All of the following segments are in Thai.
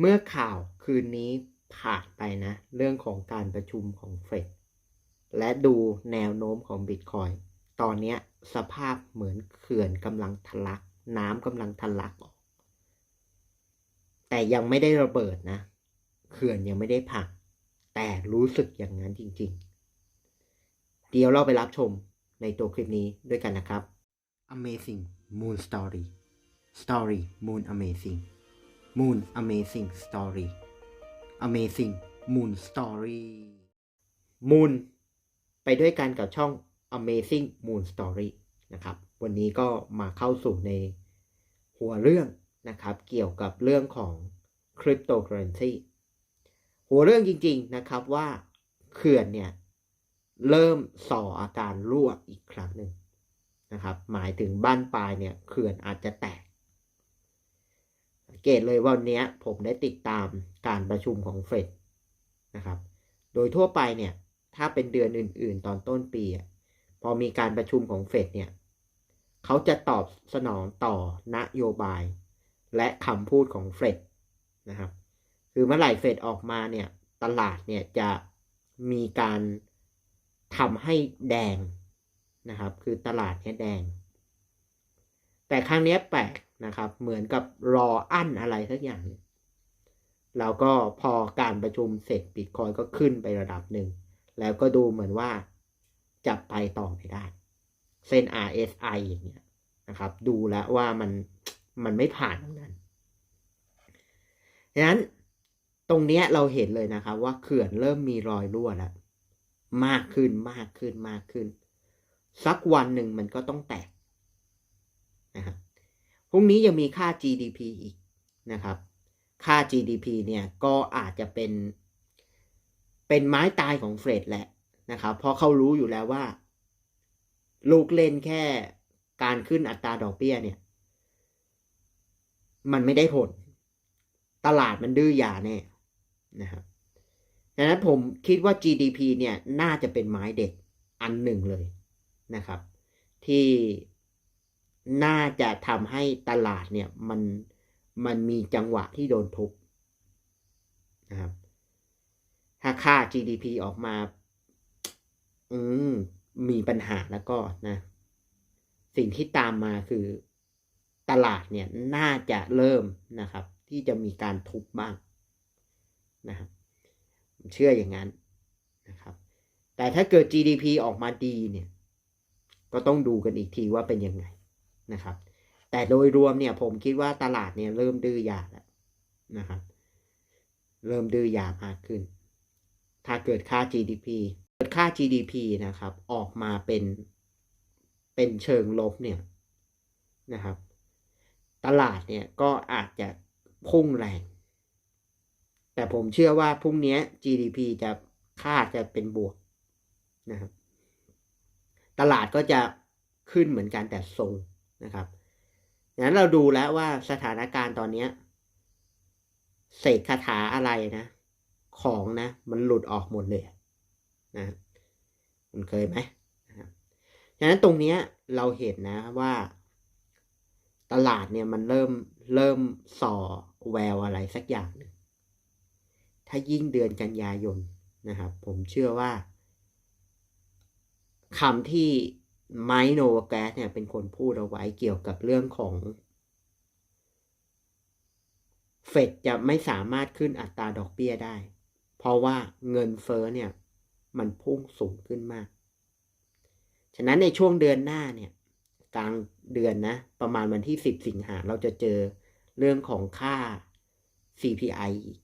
เมื่อข่าวคืนนี้ผ่านไปนะ เรื่องของการประชุมของเฟดและดูแนวโน้มของบิตคอยตอนเนี้ยสภาพเหมือนเขื่อนกำลังทะลัก น้ำกำลังทะลักออก แต่ยังไม่ได้ระเบิดนะ เขื่อนยังไม่ได้พังแต่รู้สึกอย่างนั้นจริง ๆ เดี๋ยวเราไปรับชมในตัวคลิปนี้ด้วยกันนะครับ Amazing Moon Story Story Moon Amazing Moon Amazing Story Amazing Moon Story Moon ไปด้วยกันกับช่อง Amazing Moon Story นะครับ วันนี้ก็มาเข้าสู่ในหัวเรื่องนะครับ เกี่ยวกับเรื่องของ Cryptocurrency หัวเรื่องจริง ๆนะครับว่าเขื่อนเนี่ย เริ่มส่ออาการรั่วอีกครั้งหนึ่งนะครับ หมายถึงบ้านปลายเนี่ยเขื่อนอาจจะแตก สังเกตเลยวันนี้ผมได้ติดตามการประชุมของเฟดนะครับ โดยทั่วไปเนี่ย ถ้าเป็นเดือนอื่น ๆ ตอนต้นปีอะพอมีการประชุมของเฟดเนี่ยเขาจะตอบสนองต่อนโยบาย และคำพูดของเฟดนะครับ คือเมื่อไหร่เฟดออกมาเนี่ยตลาดเนี่ยจะมีการทำให้แดงนะครับ คือตลาดเนี่ยแดง แต่ครั้งนี้แปลกนะครับ เหมือนกับรออั้นอะไรสักอย่าง แล้วก็พอการประชุมเสร็จบิตคอยก็ขึ้นไประดับหนึ่ง แล้วก็ดูเหมือนว่าจะไปต่อไม่ได้ เส้น RSI อย่างเงี้ยนะครับ ดูแล้วว่ามันมันไม่ผ่านตรงนั้นดังนั้นตรงเนี้ยเราเห็นเลยนะครับ ว่าเขื่อนเริ่มมีรอยรั่วแล้ว มากขึ้นมากขึ้นมากขึ้น สักวันหนึ่งมันก็ต้องแตก นะครับพรุ่งนี้ยังมีค่า GDP อีกนะครับ ค่า GDP เนี่ยก็อาจจะเป็น เป็นไม้ตายของเฟรดแหละนะครับ เพราะเขารู้อยู่แล้วว่า ลูกเล่นแค่การขึ้นอัตราดอกเบี้ยเนี่ย มันไม่ได้ผล ตลาดมันดื้อยาแน่นะครับดังนั้นผมคิดว่า GDP เนี่ยน่าจะเป็นไม้เด็ดอันหนึ่งเลยนะครับ ที่ น่าจะทำให้ตลาดเนี่ยมันมันมีจังหวะที่โดนทุบนะครับ ถ้าค่า GDP ออกมา อืมมีปัญหาแล้วก็นะ สิ่งที่ตามมาคือตลาดเนี่ยน่าจะเริ่มนะครับ ที่จะมีการทุบบ้างนะครับผมเชื่ออย่างนั้นนะครับ แต่ถ้าเกิด GDP ออกมาดีเนี่ย ก็ต้องดูกันอีกทีว่าเป็นยังไง นะครับ แต่โดยรวมเนี่ยผมคิดว่าตลาดเนี่ยเริ่มดื้อยาแล้วนะครับ เริ่มดื้อยามากขึ้น ถ้าเกิดค่า GDP เกิดค่า GDP นะครับ ออกมาเป็นเป็นเชิงลบเนี่ยนะครับ ตลาดเนี่ยก็อาจจะพุ่งแรง แต่ผมเชื่อว่าพรุ่งนี้ GDP จะค่าจะเป็นบวกนะครับ ตลาดก็จะขึ้นเหมือนกันแต่ทรง นะครับดังนั้นเราดูแล้วว่าสถานการณ์ตอนนี้เสกคาถาอะไรนะ ของนะ มันหลุดออกหมดเลยนะคุณเคยไหมนะครับดังนั้นตรงนี้เราเห็นนะว่า ตลาดเนี่ยมันเริ่มเริ่มส่อแววอะไรสักอย่างหนึ่งถ้ายิ่งเดือนกันยายนนะครับ ผมเชื่อว่าคำที่ ไมโนแกสเนี่ยเป็นคนพูดเอาไว้เกี่ยวกับเรื่องของ เฟดจะไม่สามารถขึ้นอัตราดอกเบี้ยได้ เพราะว่าเงินเฟ้อเนี่ย มันพุ่งสูงขึ้นมาก ฉะนั้นในช่วงเดือนหน้าเนี่ย กลางเดือนนะ ประมาณวันที่10สิงหาเราจะเจอเรื่องของค่า CPI อีก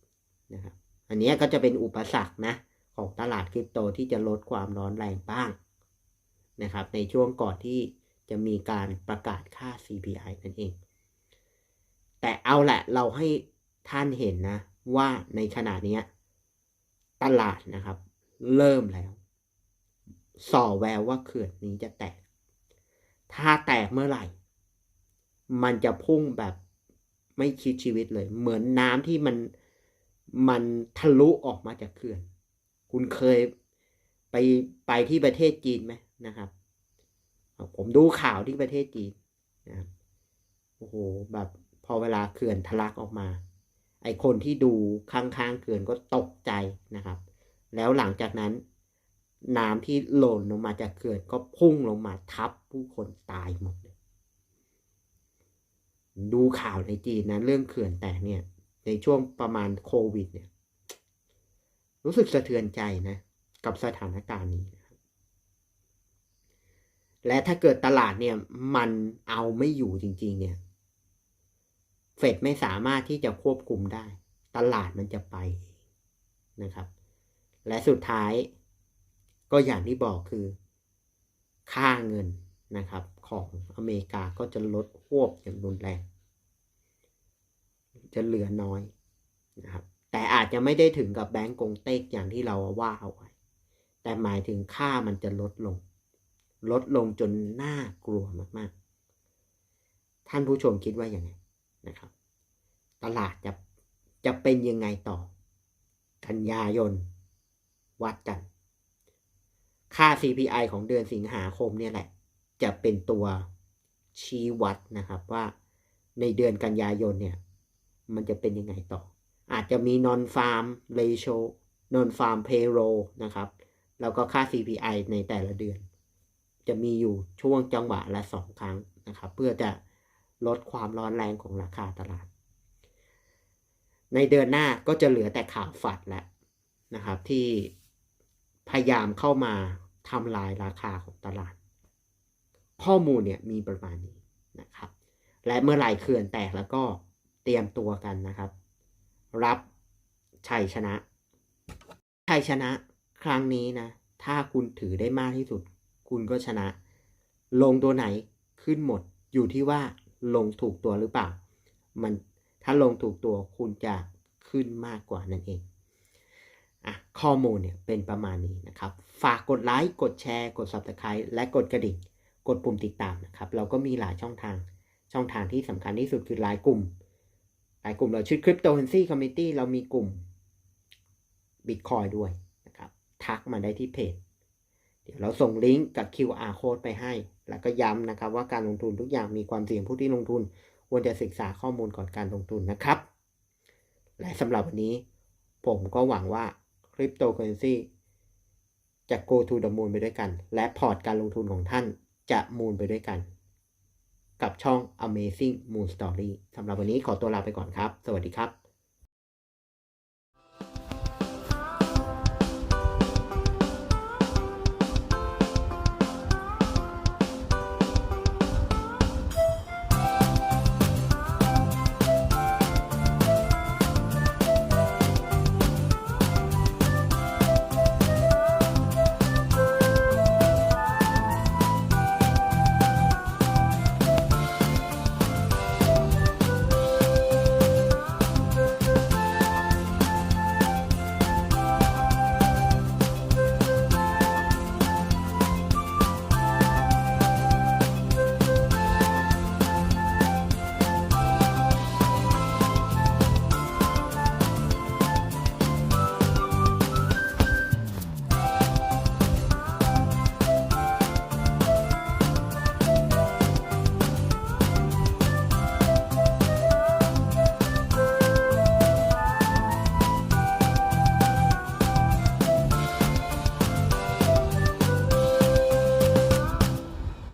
นะครับ อันนี้ก็จะเป็นอุปสรรคนะ ของตลาดคริปโตที่จะลดความร้อนแรงบ้าง นะครับ ในช่วงก่อนที่จะมีการประกาศค่า CPI นั่นเอง แต่เอาแหละเราให้ท่านเห็นนะ ว่าในขณะนี้ตลาดนะครับ เริ่มแล้ว ส่อแววว่าเขื่อนนี้จะแตก ถ้าแตกเมื่อไหร่ มันจะพุ่งแบบไม่คิดชีวิตเลย เหมือนน้ำที่มันมันทะลุออกมาจากเขื่อน คุณเคยไปไปที่ประเทศจีนไหม นะครับ ผมดูข่าวที่ประเทศจีนนะครับโอ้โหแบบพอเวลาเขื่อนทะลักออกมา ไอคนที่ดูข้างๆเขื่อนก็ตกใจนะครับ แล้วหลังจากนั้นน้ำที่หล่นลงมาจากเขื่อนก็พุ่งลงมาทับผู้คนตายหมดเลย ดูข่าวในจีนนะเรื่องเขื่อนแตกเนี่ย ในช่วงประมาณโควิดเนี่ย รู้สึกสะเทือนใจนะ กับสถานการณ์นี้นะ และถ้าเกิดตลาดเนี่ยมันเอาไม่อยู่จริง ๆ เนี่ย เฟดไม่สามารถที่จะควบคุมได้ ตลาดมันจะไปนะครับ และสุดท้ายก็อย่างที่บอกคือ ค่าเงินนะครับของอเมริกาก็จะลดหวบอย่างรุนแรง จะเหลือน้อยนะครับแต่อาจจะไม่ได้ถึงกับแบงก์กงเต็กอย่างที่เราว่าเอาไว้ แต่หมายถึงค่ามันจะลดลง ลดลงจนน่ากลัวมากๆ ท่านผู้ชมคิดว่ายังไงนะครับ ตลาดจะจะเป็นยังไงต่อ กันยายน วัดกัน ค่า CPI ของเดือนสิงหาคมเนี่ยแหละ จะเป็นตัวชี้วัดนะครับว่าในเดือนกันยายนเนี่ย มันจะเป็นยังไงต่อ อาจจะมี non farm ratio non farm payroll นะครับ แล้วก็ค่า CPI ในแต่ละเดือน จะมีอยู่ช่วงจังหวะละสองครั้งนะครับ เพื่อจะลดความร้อนแรงของราคาตลาด ในเดือนหน้าก็จะเหลือแต่ข่าวฝัดแล้วนะครับ ที่พยายามเข้ามาทำลายราคาของตลาด ข้อมูลเนี่ยมีประมาณนี้นะครับ และเมื่อไหร่เขื่อนแตกแล้วก็เตรียมตัวกันนะครับ รับชัยชนะชัยชนะครั้งนี้นะ ถ้าคุณถือได้มากที่สุด คุณก็ชนะ ลงตัวไหนขึ้นหมดอยู่ที่ว่าลงถูกตัวหรือเปล่า มันถ้าลงถูกตัวคุณจะขึ้นมากกว่านั่นเองอะข้อมูลเนี่ยเป็นประมาณนี้นะครับ ฝากกดไลค์กดแชร์ กด Subscribe และกดกระดิ่ง กดปุ่มติดตามนะครับ เราก็มีหลายช่องทาง ช่องทางที่สำคัญที่สุดคือไลน์กลุ่มไลน์กลุ่มเราชื่อ Cryptocurrency Committee เรามีกลุ่ม Bitcoin ด้วยนะครับ ทักมาได้ที่เพจ ดี๋ยวเราส่งลิงก์กับ QR code ไปให้ แล้วก็ย้ำนะครับว่าการลงทุนทุกอย่างมีความเสี่ยงผู้ที่ลงทุน ควรจะศึกษาข้อมูลก่อนการลงทุนนะครับ และสำหรับวันนี้ผมก็หวังว่า Cryptocurrency จะ go to the moon ไปด้วยกัน และพอร์ตการลงทุนของท่านจะมูนไปด้วยกัน กับช่อง Amazing Moon Story สำหรับวันนี้ขอตัวลาไปก่อนครับ สวัสดีครับ